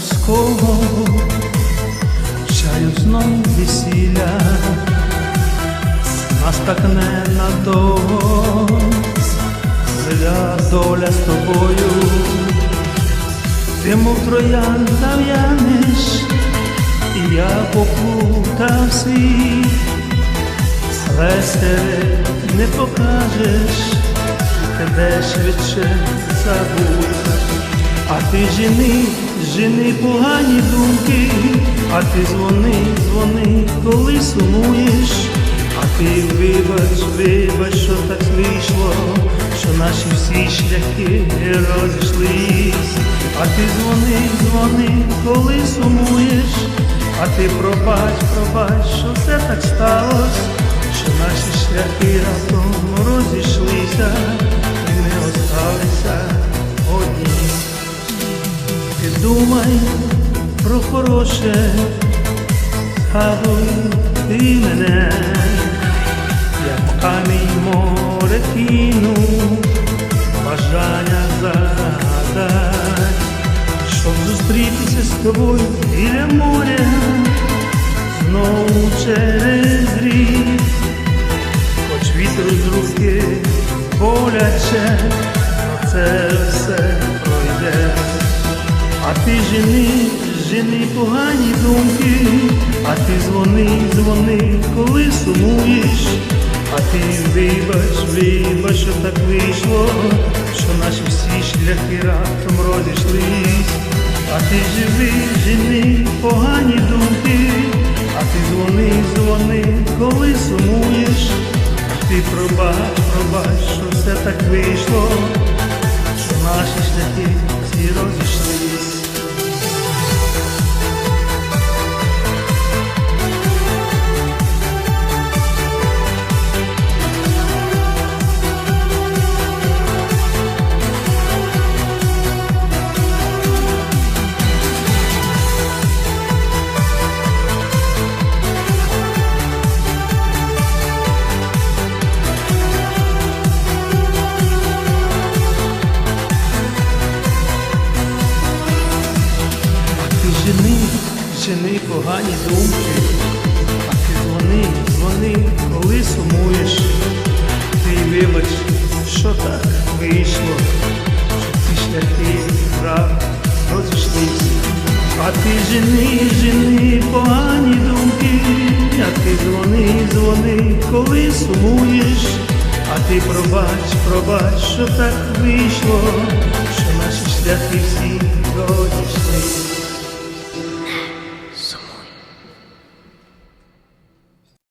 морського, чаю знов весілля, нас так не надовго, зля доля з тобою, ти мов троянда в'янеш, і я поплутав світ, але серед не покажеш, тебе швидше забудь. А ти жени, жени погані думки, а ти дзвони, дзвони, коли сумуєш, а ти вибач, вибач, що так вийшло, що наші всі шляхи розійшлись, а ти дзвони, дзвони, коли сумуєш, а ти пробач, пробач, що все так сталося, що наші шляхи разом розійшлися, про хороше, згадуй ти мене, як камінь море кину, бажання загадать, щоб зустрітися з тобою біля моря, знову через рік, хоч вітру з руки боляче, це все. А ти жени, жени погані думки, а ти дзвони, дзвони, коли сумуєш, а ти вибач, вибач, що так вийшло, що наші всі шляхи раптом розійшлись, а ти живи, жени, погані думки, а ти дзвони, дзвони, коли сумуєш, ти пробач, пробач, що все так вийшло, жени, жени погані думки, а ти дзвони, дзвони, коли сумуєш. Ти вибач, що так вийшло, що ці шляхи прав розійшлись. А ти жени, жени погані думки, а ти дзвони, дзвони, коли сумуєш. А ти пробач, пробач, що так вийшло, що наші шляхи всі розійшлись.